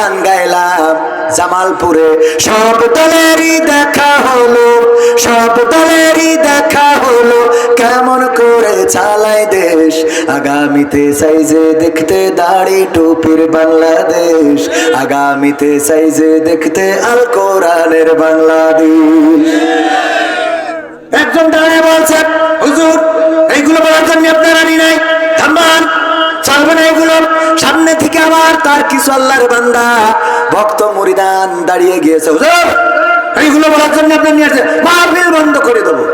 গান গাইলাম জামালপুরে। সব দলেরই দেখা হলো, সব দলেরই দেখা হলো, কেমন করে চালায় দেশ। আগামীতে সাইজে দেখতে দাড়ি টুপির বাংলাদেশ। আগামীতে সাইজে দেখতে আল কোরআনের বাংলাদেশ। একজন দাঁড়িয়ে বলছেন হুজুর, এইগুলো বলার জন্য আপনার আনি নাই। থামান চলবে না এগুলো। সামনে থেকে আবার তার কিছু আল্লাহর বান্দা ভক্ত মরিদান দাঁড়িয়ে গিয়েছে। হুজুর, এইগুলো বলার জন্য আপনার নিয়ে আসছে মাহফিল বন্ধ করে দেবো।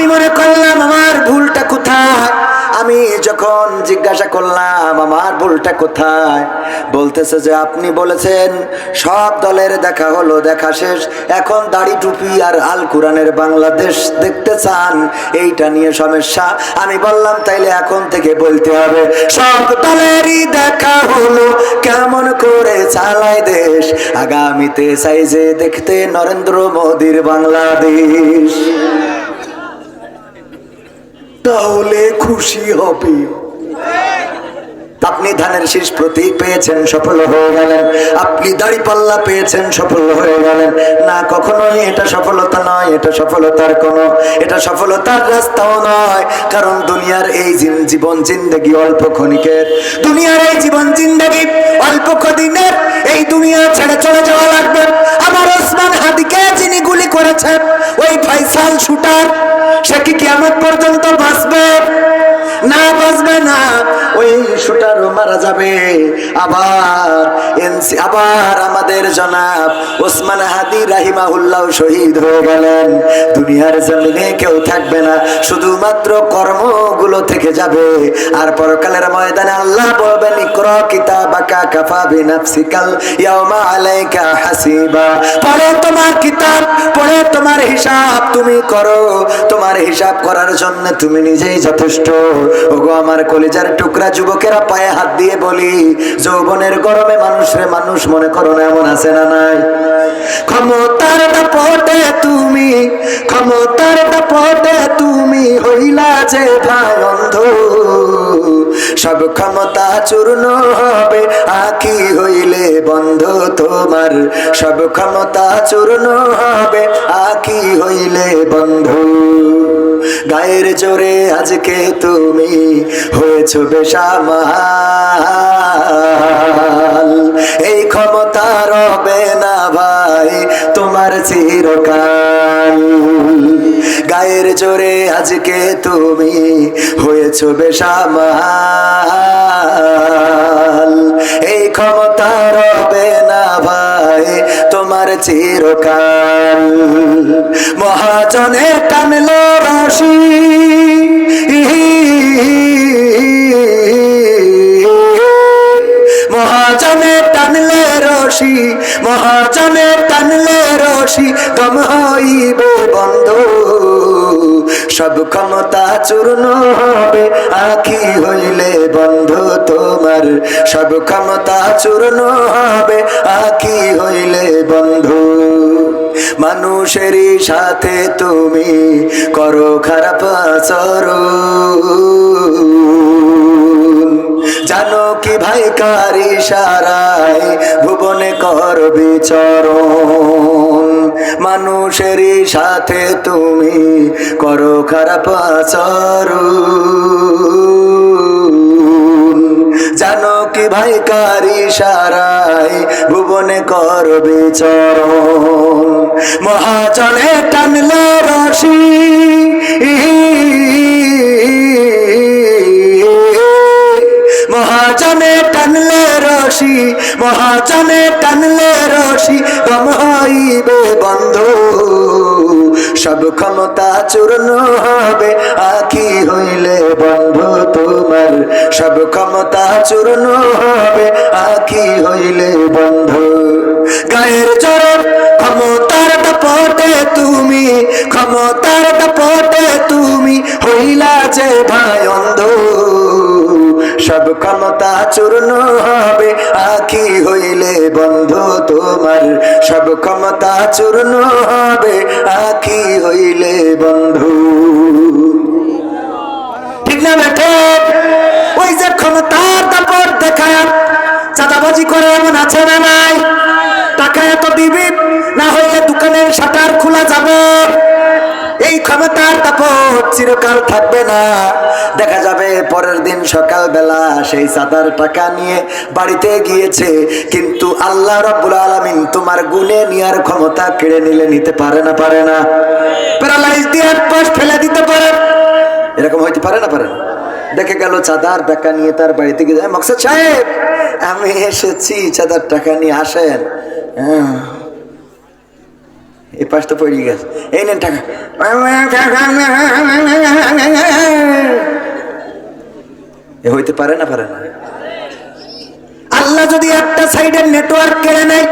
আমি মনে করলাম আমার ভুলটা কোথায়? আমি যখন জিজ্ঞাসা করলাম, আমার ভুলটা কোথায়? বলতেছে যে, আপনি বলেছেন, সব দলের দেখা হলো, দেখা শেষ। এখন দাড়ি টুপি আর আল কোরআনের বাংলাদেশ দেখতে চান। এইটা নিয়ে সমস্যা। আমি বললাম, তাইলে এখন থেকে বলতে হবে, সব দলেরই দেখা হলো, কেমন করে চালায় দেশ? আগামীতে চাই যে দেখতে নরেন্দ্র মোদীর বাংলাদেশ। তাহলে খুশি হবে। আপনি ধানের শীষ প্রতীক পেয়েছেন সফল হয়ে গেলেন। আপনি দাড়ি পাল্লা পেয়েছেন সফল হয়ে গেলেন। না কখনোই এটা সফলতা নয় এটা সফলতার কোন এটা সফলতার রাস্তাও নয়। কারণ দুনিয়ার এই জীবন জিন্দগি অল্প ক্ষণিকের। দুনিয়ার এই জীবন জিন্দগি অল্প কদিনের। এই দুনিয়া ছেড়ে চলে যাওয়া লাগবে। আমার ওসমান হাদিকে যিনি গুলি করেছেন ওই ফাইসাল শুটার সে কি কিয়ামত পর্যন্ত বাঁচবে? মারা যাবে। আবার আবার আমাদের জনাব ওসমান হাদি রাহিমাহুল্লাহ শহীদ হয়ে গেলেন। দুনিয়ার জমিনে কেউ থাকবে না, শুধুমাত্র কর্মগুলো থেকে যাবে। আর পরকালের ময়দানে আল্লাহ বলবেন, ইকর কাফা বিনাফসিকাল ইয়াউমা আলাইকা হাসিবা। পড়ে তোমার কিতাব পড়ে তোমার হিসাব তুমি করো। তোমার হিসাব করার জন্য তুমি নিজেই যথেষ্ট। ওগো আমার কলিজার টুকরা যুবকেরা পায়ে হাত দিয়ে বলি, যৌবনের গরমে মানুষরে মানুষ মনে করো না এমন আছে না নাই? ক্ষমতার দাপটে তুমি ক্ষমতার দাপটে তুমি হইলা যে ভাই অন্ধ। সব ক্ষমতা চূর্ণ হবে, আখি হইলে বন্ধ তোমার। সব ক্ষমতা চূর্ণ হবে, আখি হইলে বন্ধ। গায়ের জোরে আজকে তুমি হয়েছ বেসামাল এই ক্ষমতা রবে না ভাই, তোমার চিরকাল। গায়ের জোরে আজকে তুমি হয়েছ বেসামাল। এই ক্ষমতা রবে না ভাই, তোমার চিরকাল। মহাজনে টানলো রাশি রশি মহাজনে টানলে রশি গম হইবে বন্ধ। সব ক্ষমতা চূর্ণ হবে, আখি হইলে বন্ধ তোমার। সব ক্ষমতা চূর্ণ হবে, আখি হইলে বন্ধু। মানুষেরই সাথে তুমি করো খারাপ আচরণ। জানো কি ভাই কারি সারাই ভুবনে কর বিচরণ। মানুষেরই সাথে তুমি করো খারাপ আচরণ। জানো কি ভাই কারি সারাই ভুবনে কর বিচরণ। মহাজনে টানলো রশি। সব ক্ষমতা চূর্ণ হবে, আখি হইলে বন্ধু তোমার। সব ক্ষমতা চূর্ণ হবে, আখি হইলে বন্ধু। গায়ের চরণ ক্ষমতার দাপটে তুমি, ক্ষমতার দাপটে তুমি, হইলা যে অন্ধ সব ক্ষমতা চূর্ণ হবে, আখি হইলে বন্ধ তোমার। সব ক্ষমতা চূর্ণ হবে, আখি হইলে বন্ধু। ঠিক না বেঠে ওই যে ক্ষমতার দাপট দেখায়, চাঁদাবাজি করে এমন আছে না নাই? টাকা এত দিবি, না হইলে দোকানের শাটার খোলা যাবে। এই ক্ষমতার তাপত চিরকাল থাকবে না। দেখা যাবে পরের দিন সকালবেলা সেই সাদার টাকা নিয়ে বাড়িতে গিয়েছে। কিন্তু আল্লাহ রাব্বুল আলামিন তোমার গুনে নেওয়ার ক্ষমতা কেড়ে নিলে নিতে পারে না পারে না। প্যারালাইজ দিয়ে এক পাশ ফেলে দিতে পারে। এরকম হইতে পারে না পারে না। দেখে গেল চাঁদার টাকা নিয়ে তার বাড়িতে গিয়ে মকসদ সাহেব, আমি এসেছি, চাঁদার টাকা নিয়ে আসেন। হ্যাঁ। এই পাশটা পড়ে গেছে। এই নেন টাকা। এ হইতে পারে না পারে না। আল্লাহ যদি একটা সাইডের নেটওয়ার্ক কেড়ে নেয়,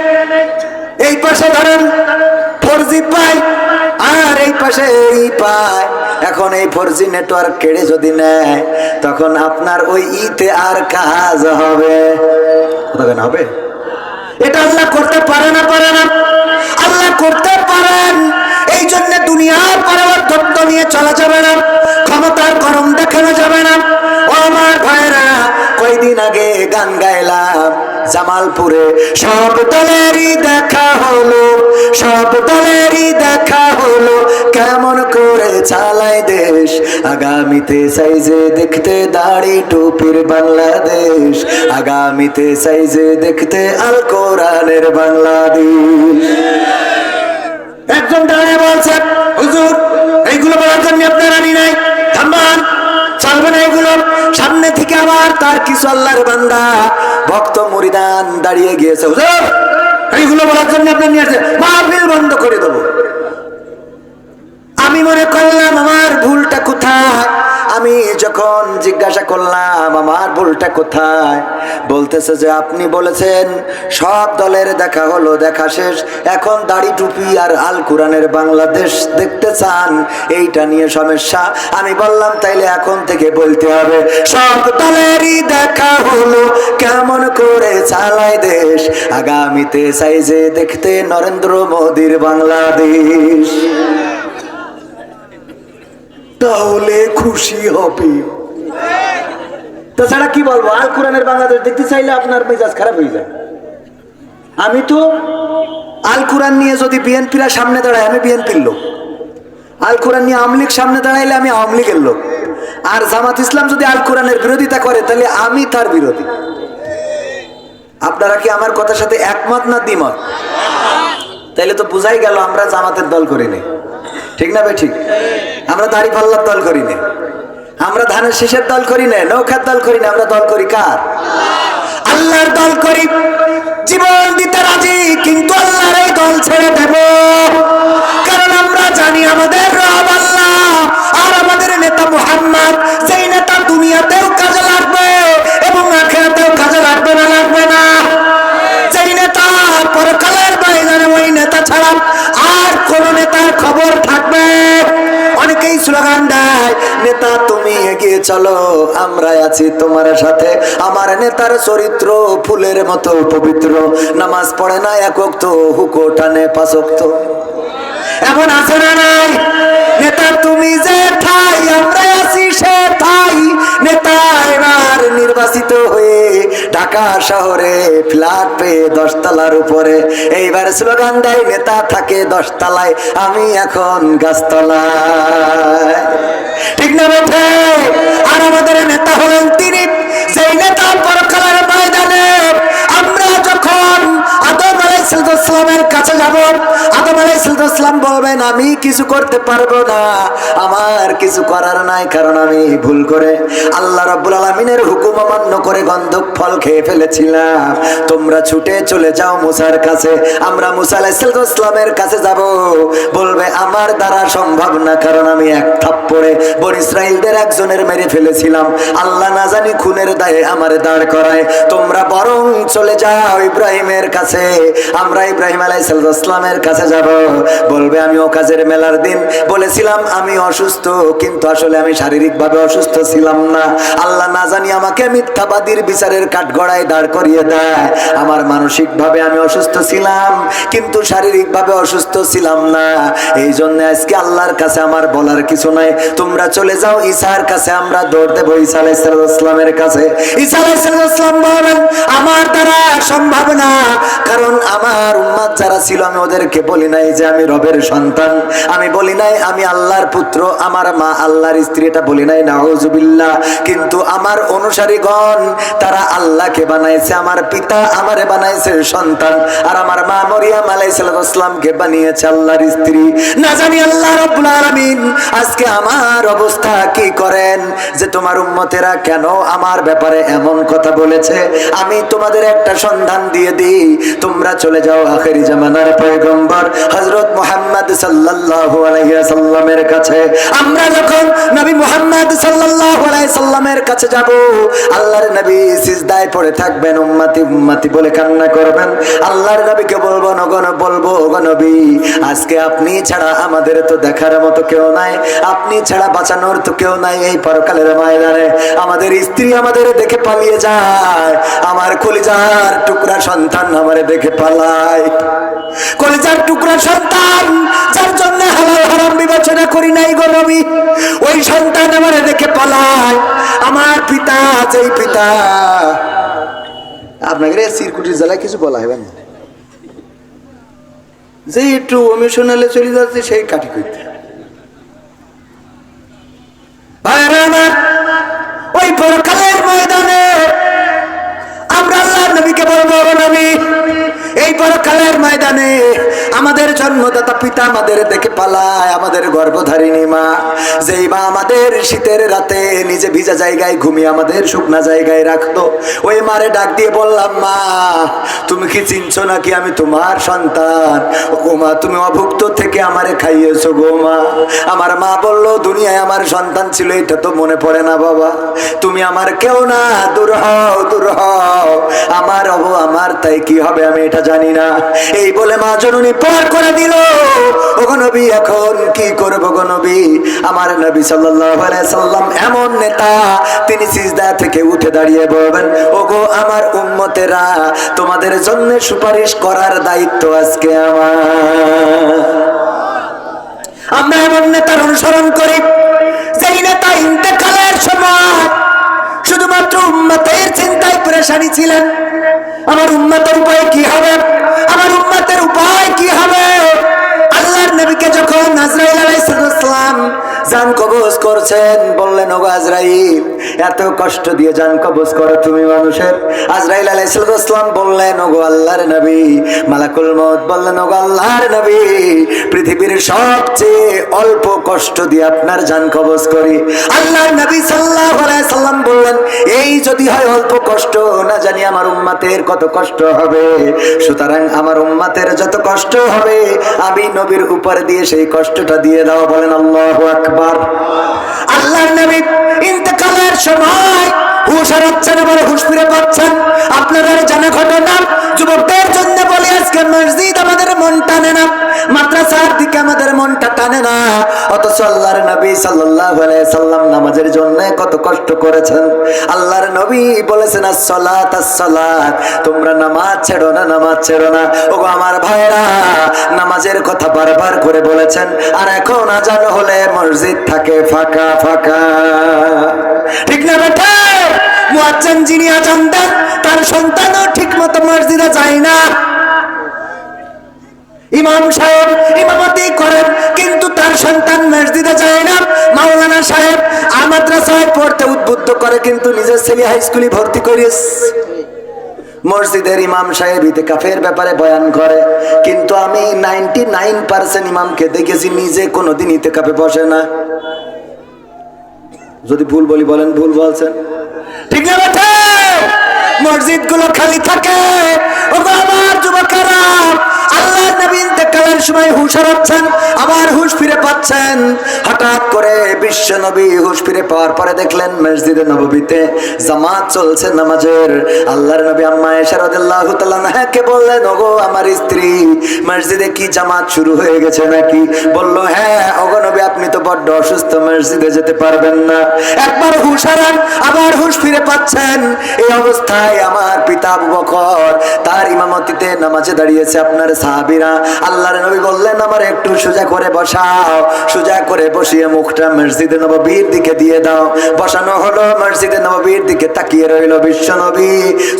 এই পাশে ধরেন ফোর জি পায়, আর এই পাশে এই পায়। এখন এই ফোর জি নেটওয়ার্ক কেড়ে যদি নেয়, তখন আপনার ওই ইতে আর কাজ হবে। হবে? এটা আল্লাহ করতে পারে না পারে না। দুনিয়ার পরিবর্তন নিয়ে চলা যাবে না, ক্ষমতার গরম দেখানো যাবে না। ও আমার ভাইরা কয়দিন আগে গান গাইলাম জামালপুরে। সব দলেরই দেখা হলো, সব দলেরই দেখা হলো, কেমন করে চালায় দেশ। আগামীতে সাইজে দেখতে দাড়ি টুপির বাংলাদেশ, আগামীতে সাইজে দেখতে আল কোরআনের বাংলাদেশ। একজন দাঁড়িয়ে বলছে, হুজুর, এইগুলো বলার জন্য আপনার আনি নাই। থামান চলবে না এগুলো। সামনে থেকে আবার তার কিছু আল্লাহর বান্দা, ভক্ত মরিদান দাঁড়িয়ে গিয়েছে। হুজুর, এইগুলো বলার জন্য আপনার নিয়ে আসছে। মাহফিল বন্ধ করে দেবো আমি মনে করলাম আমার ভুলটা কোথায় আমি যখন জিজ্ঞাসা করলাম, আমার ভুলটা কোথায়? বলতেছে যে, আপনি বলেছেন, সব দলের দেখা হলো, দেখা শেষ। এখন দাড়ি টুপি আর আল কোরআনের বাংলাদেশ দেখতে চান, এইটা নিয়ে সমস্যা। আমি বললাম, তাইলে এখন থেকে বলতে হবে, সব দলেরই দেখা হলো, কেমন করে চালায় দেশ? আগামীতে চাই যে দেখতে নরেন্দ্র মোদীর বাংলাদেশ। তাহলে খুশি হবে। তাছাড়া কি বলব, আল কোরআনের বাংলাদেশ দেখতে চাইলে আপনার মেজাজ খারাপ হয়ে যায়। আমি তো আল কোরআন নিয়ে যদি বিএনপিরা সামনে দাঁড়ায়, আমি বিএনপির লোক। আল কোরআন নিয়ে আওয়ামী লীগ সামনে দাঁড়াইলে আমি আওয়ামী লীগের লোক। আর জামাত ইসলাম যদি আল কোরআনের বিরোধিতা করে, তাহলে আমি তার বিরোধী। আপনারা কি আমার কথার সাথে একমত না দ্বিমত? তাইলে তো বুঝাই গেল, আমরা জামাতের দল করিনি ঠিক না ঠিক? আমরা দাড়ি পাল্লার দল করি না। আমরা ধানের শেষের দল করি না, নৌকার দল করি না, আমরা দল করি কার? আল্লাহর দল করি। জীবন দিতে রাজি, কিন্তু আল্লাহর এই দল ছেড়ে দেব। কারণ আমরা জানি আমাদের রব আল্লাহ, আর আমাদের নেতা মুহাম্মদ সেই নেতা দুনিয়াতেও কাজে লাগবে এবং আখেরাতেও কাজে লাগবে না লাগবে না। যেই নেতা পরকালের বাইরে ওই নেতা ছাড়া আর কোন নেতার খবর থাকবে স্লোগান দেয় নেতা, তুমি এগিয়ে চলো আমরা আছি তোমার সাথে। আমার নেতার চরিত্র ফুলের মতো পবিত্র। নামাজ পড়ে না একক তো হুকো টানে পাশক্ত এমন আছে না নাই? নেতা, তুমি যে ঠাই আমরা আছি সে ঠাই। নেতা, এবার নির্বাচিত হয়ে ঢাকা শহরে ফ্ল্যাট পেয়ে দশতলার উপরে। এইবার স্লোগান দেয়, নেতা থাকে দশতলায়, আমি এখন গাছতলায়। ঠিক না বেঠে আর আমাদের নেতা হলেন তিনি। সেই নেতা পরকালের বলবেন, আমি কিছু করতে পারব না। আমার কিছু করার নাই, কারণ আমি ভুল করে আল্লাহ রাব্বুল আলমিনের হুকুম অমান্য করে গন্ধক ফল খেয়ে ফেলেছিলাম। তোমরা ছুটে চলে যাও মুসার কাছে। আমরা মুসা আলাইসালামের কাছে যাব। বলবে, আমার দ্বারা সম্ভব না, কারণ আমি এক থাপ্পড়ে বন ইসরায়েলদের একজনের মেরে ফেলেছিলাম। আল্লাহ না জানি খুনের দায়ে আমার দাঁড় করায়। তোমরা বরং চলে যাও ইব্রাহিমের কাছে। আমরা ইব্রাহিম আলাইসালামের কাছে যাব। বলবে আমি ও কাজের মেলার দিন। বলেছিলাম আমি অসুস্থ, কিন্তু আসলে আমি শারীরিকভাবে অসুস্থ ছিলাম না। আল্লাহ না জানি আমাকে মিথ্যাবাদীর বিচারের কাঠগড়ায় দাঁড় করিয়ে দেয়। আমার মানসিকভাবে আমি অসুস্থ ছিলাম, কিন্তু শারীরিকভাবে অসুস্থ ছিলাম না। এই জন্য আজকে আল্লাহর কাছে আমার বলার কিছু নাই। তোমরা চলে যাও ঈসার কাছে আমরা দৌড় দেবো ঈসা আলাইসালামের কাছে। ঈসা আলাইসালাম বলেন, আমার দ্বারা সম্ভব না, কারণ আমার উম্মাদ যারা ছিল, আমি ওদেরকে বলি নাই যে আমি রবের সন্তান। আমি বলি নাই, আমি আল্লাহর পুত্র, আমার মা আল্লাহর স্ত্রী, এটা বলি নাই, নাউজুবিল্লাহ। কিন্তু আমার অনুসারীগণ, তারা আল্লাহকে বানাইছে, আমার পিতা আমারে বানাইছে সন্তান, আর আমার মা মরিয়াম আলাইসালামকে বানিয়েছে আল্লাহর স্ত্রী। না জানি আল্লাহ আলামিন, আজকে আমার অবস্থা কি করেন, যে তোমার উম্মতেরা কেন আমার ব্যাপারে এমন কথা বলেছে? আমি তোমাদের একটা সন্ধান দিয়ে দিই, তোমরা চলে যাও আখেরি জামানার পয়গম্বর, হযরত মুহাম্মদ সাল্লামের কাছে। আমরা যখন নবী মুহাম্মদ সাল্লাল্লাহু আলাইহি সাল্লামের কাছে যাব, আল্লাহর নবী সিজদায় পড়ে থাকবেন, উম্মতি উম্মতি বলে কান্না করবেন। আল্লাহর নবীকে বলব নগণ বলব নবী, আজকে আপনি ছাড়া আমাদের তো দেখার মতো কেউ নাই। আপনি ছাড়া বাঁচানোর তো কেউ নাই এই পরকালের ময়দানে। আমাদের স্ত্রী আমাদের দেখে পালিয়ে যায়। আমার কলিজার টুকরা সন্তান আমারে দেখে পালায়। কলিজার টুকরা সন্তান যার জন্য হালাল হারাম বিবেচনা করি নাই গো নবী ওই সন্তান আমার দেখে পালায়। আমার পিতা যেই পিতা। আপনাকে সিরকুটির জেলায় কিছু বলা হবে না। যে একটু অমিশনালে চলে যাচ্ছে, সেই কাটি করতে ভাইরা আমার, ওই পরকালের ময়দানে আমরা আল্লাহ নবীকে বলব "ও নবী পরকালের ময়দানে আমাদের জন্মদাতা পিতা আমাদের দেখে পালায়, আমাদের গর্ভধারিণী মা। যেই মা আমাদের শীতের রাতে নিজে ভিজা জায়গায় ঘুমিয়ে আমাদের শুকনা জায়গায় রাখতো, ওই মারে ডাক দিয়ে বললাম, মা, তুমি কি চিনছো নাকি আমি তোমার সন্তান? ও মা, তুমি অভুক্ত থেকে আমারে খাইয়েছো গো মা। আমার মা বলল, দুনিয়ায় আমার সন্তান ছিল, এটা তো মনে পড়ে না বাবা। তুমি আমার কেউ না, দূর হও দূর হও। আমার অব, আমার তাই কি হবে আমি এটা জানি না। এই বলে মা জননী পার করে দিল। ওগো নবী, এখন কি করব গো নবী? আমার নবী সাল্লাল্লাহু আলাইহি সাল্লাম এমন নেতা, তিনি সিজদা থেকে উঠে দাঁড়িয়ে বলবেন, ওগো আমার উম্মতেরা, তোমাদের জন্য সুপারিশ করার দায়িত্ব আজকে আমার। আমরা এমন নেতার অনুসরণ করি, যেই নেতা ইন্তেকালের সময় শুধুমাত্র উম্মতের চিন্তায় পরেশানি ছিলেন। আমার উন্মতের উপায় কি হবে? আমার উন্মতের উপায় কি হবে? আল্লাহর নবীকে যখন নাজরাইল আলাইহিস সালাম জান কবজ করছেন, বললেন, ওগো আজরাইল, এত কষ্ট দিয়ে জান কবজ করো তুমি মানুষের। আজরাইল আলাইহিস সালাম বললেন, ওগো আল্লাহর নবী। মালাকুল মউত বললেন, ওগো আল্লাহর নবী, পৃথিবীর সবচেয়ে অল্প কষ্ট দিয়ে আপনার জান কবজ করি। আল্লাহর নবী আলাইহি সাল্লাম বললেন, এই যদি হয় অল্প কষ্ট, না জানি আমার উম্মাতের কত কষ্ট হবে। সুতরাং আমার উম্মাতের যত কষ্ট হবে, আমি নবীর উপর দিয়ে সেই কষ্টটা দিয়ে দাও। বলেন, আল্লাহ আকবার। আল্লাহর নবী ইন্তেকালের সময় হুশ হারাচ্ছেন আবার হুশ ফিরে পাচ্ছেন। আপনাদের জানা ঘটনা যুবকদের জন্য বলি, আজকে মসজিদ আমাদের মন টানে না, মাদ্রাসার দিকে আমাদের মনটা টানে না। অথচ আল্লাহর নবী সাল্লাল্লাহু আলাইহি সাল্লাম নামাজের জন্য কত কষ্ট করেছেন। আল্লাহর নবী বলেছেন, আসসালাত আসসালাত। তোমরা নামাজ ছেড়ো না, নামাজ ছেড়ো না। ওগো আমার ভাইরা নামাজের কথা বারবার করে বলেছেন, আর এখন আজান হলে মসজিদ থাকে ফাঁকা ফাঁকা। ঠিক না বেটা? মুয়াজ্জিন যিনি আজান দেন, তার সন্তানও ঠিক মতো মসজিদে যায় না। ইমাম সাহেব তার সন্তান মসজিদে যায় না। মাওলানা সাহেব মাদ্রাসায় পড়তে উদ্বুদ্ধ করে কিন্তু নিজের ছেলে হাই স্কুলে ভর্তি করিস। মসজিদের ইমাম সাহেব ইতেকাফের ব্যাপারে বয়ান করে, কিন্তু আমি নাইনটি নাইন পার্সেন্ট ইমামকে দেখেছি, নিজে ইতেকাফে বসে না। যদি ভুল বলি বলেন, ভুল বলছেন। ঠিক না মসজিদগুলো খালি থাকে। আমার যুবকেরা আল্লাহ নবী ইন্তেকালের সময় হুশ হারাচ্ছেন আবার হুশ ফিরে হঠাৎ করে বিশ্ব নবী হুশ ফিরে পাওয়ার পরে দেখলেন মসজিদে নববীতে জামাত চলছে নামাজের। আল্লাহর নবী আম্মা এসা রাদিয়াল্লাহু কে বললেন, ওগো আমার স্ত্রী, মসজিদে কি জামাত শুরু হয়ে গেছে নাকি? বলল হ্যাঁ ওগো নবী, আপনি তো বড্ড অসুস্থ, মসজিদে যেতে পারবেন না। একবার হুশ হারান, আবার হুশ ফিরে পাচ্ছেন। এই অবস্থায় আমার পিতা বকর, তার ইমামতিতে নামাজে দাঁড়িয়েছে আপনার সাহাবিরা। আল্লাহর নবী বললেন, আমার একটু সোজা করে বসাও, সোজা করে বসিয়ে মুখটা মসজিদে নববীর দিকে দিয়ে দাও। বসানো হলো মসজিদে নবীর দিকে তাকিয়ে রইল বিশ্ব নবী।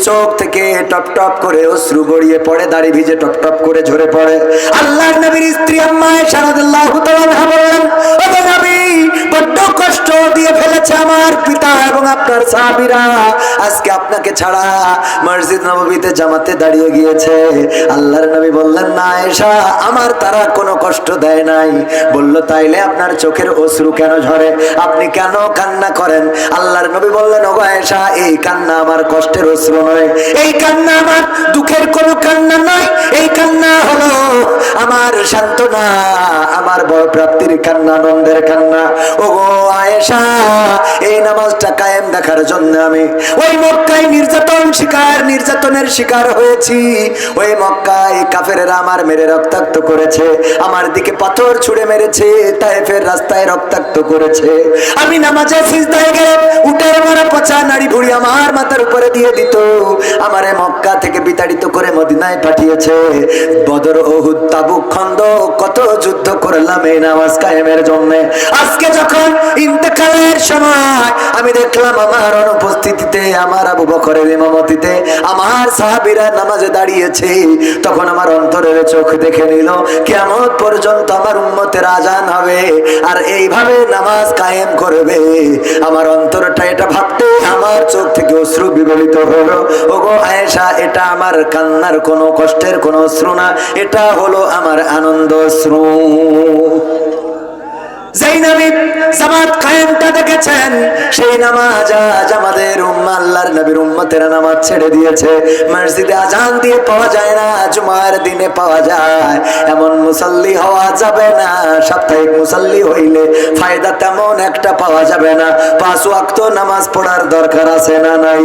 চোখ থেকে টপ টপ করে অশ্রু গড়িয়ে পড়ে, দাড়ি ভিজে টপ টপ করে ঝরে পড়ে। আল্লাহর নবীর স্ত্রী আম্মায় সারাদুল্লাহ তাআলা বললেন ও নবী কষ্ট দিয়ে ফেলেছে আমার পিতা এবং আপনার সাহাবীরা। আজকে আপনাকে ছাড়া মসজিদ নববীতে জামাতে দাঁড়িয়ে গিয়েছে। আল্লাহর নবী বললেন, না এসা আমার তারা কোনো কষ্ট দেয় নাই। বলল, তাইলে আপনার চোখের অশ্রু কেন ঝরে? আপনি কেন কান্না করেন? আল্লাহর নবী বললেন, ওগো এসা এই কান্না আমার কষ্টের অশ্রু নয়। এই কান্না আমার দুঃখের কোনো কান্না নয়। এই কান্না হলো আমার সান্ত্বনা, আমার বড় প্রাপ্তির কান্না, আনন্দের কান্না। ওগো আয়েশা, এই নামাজটা কায়েম দেখার জন্য আমি ওই মক্কায় নির্যাতন শিকার, নির্যাতনের শিকার হয়েছি। ওই মক্কায় কাফেরেরা আমার মেরে রক্তাক্ত করেছে, আমার দিকে পাথর ছুঁড়ে মেরেছে, তাইফের রাস্তায় রক্তাক্ত করেছে। আমি নামাজে সিজদায় গেলে পচা নারী ভুড়ি আমার মাথার উপরে দিয়ে দিত। আমারে মক্কা থেকে বিতাড়িত করে মদিনায় পাঠিয়েছে। বদর ওহুদ তাবুক, খন্দ, কত যুদ্ধ করলাম এই নামাজ কায়েমের জন্য। আজকে যখন ইন্তেকালের সময়, আমি দেখলাম আমার অনুপস্থিতিতে, আমার আবু বকরের ইমামতিতে, আমার সাহাবীরা নামাজে দাঁড়িয়েছে। তখন আমার অন্তরের চোখ দেখে নিল কেমন পর্যন্ত আমার উম্মতের আজান হবে, আর এইভাবে নামাজ কায়েম করবে। আমার অন্তরটা এটা ভাবতে অশ্রু বিগলিত হলো। গো আয়েশা, এটা আমার কান্নার কোনো কষ্টের কোনো অশ্রু না, এটা হলো আমার আনন্দ অশ্রু সেই নামাজ আজ আমাদের উম্মা, আল্লাহর নবীর উম্মতেরা ছেড়ে দিয়েছে। মসজিদে আজান দিয়ে পাওয়া যায় না, জুমার দিনে পাওয়া যায়। এমন মুসল্লি হওয়া যাবে না, সাপ্তাহিক মুসল্লি হইলে ফায়দা তেমন একটা পাওয়া যাবে না। পাঁচ ওয়াক্ত নামাজ পড়ার দরকার আছে না নাই?